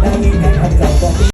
ได้แค่อาจาร